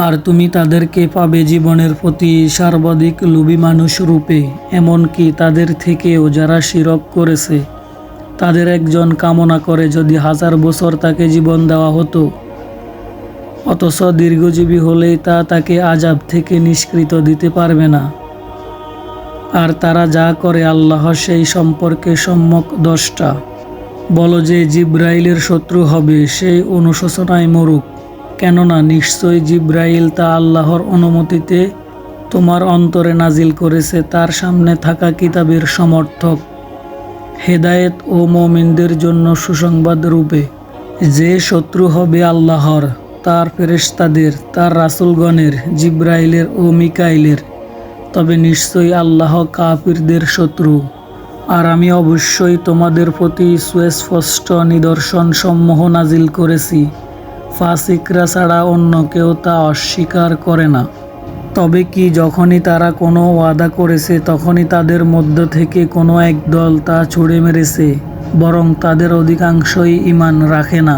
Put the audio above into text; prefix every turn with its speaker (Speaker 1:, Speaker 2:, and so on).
Speaker 1: আর তুমি তাদেরকে পাবে জীবনের প্রতি সর্বাধিক লোভী মানুষ রূপে, এমনকি তাদের থেকেও যারা শিরক করেছে। তাদের একজন কামনা করে যদি হাজার বছর তাকে জীবন দেওয়া হতো, অথচ দীর্ঘজীবী হলেই তা তাকে আজাব থেকে নিষ্কৃত দিতে পারবে না। আর তারা যা করে আল্লাহ সেই সম্পর্কে সম্যক দশটা। বলো যে জিব্রাইলের শত্রু হবে, সেই অনুশোচনায় মরুক। কেননা নিশ্চয় জিব্রাইল তা আল্লাহর অনুমতিতে তোমার অন্তরে নাজিল করেছে, তার সামনে থাকা কিতাবের সমর্থক, হেদায়েত ও মমিনদের জন্য সুসংবাদ রূপে। যে শত্রু হবে আল্লাহর, তার ফেরেশতাদের, তার রাসুলগণের, জিব্রাইলের ও মিকাইলের। তবে নিশ্চয়ই আল্লাহ কাফিরদের শত্রু। আর আমি অবশ্যই তোমাদের প্রতি সুস্পষ্ট নিদর্শন সমূহ নাজিল করেছি। ফাসিকরা ছাড়া অন্য কেউ তা অস্বীকার করে না। তবে কি যখনই তারা কোনো ওয়াদা করেছে, তখনই তাদের মধ্য থেকে কোনো এক দল তা ছুড়ে মেরেছে, বরং তাদের অধিকাংশই ইমান রাখে না।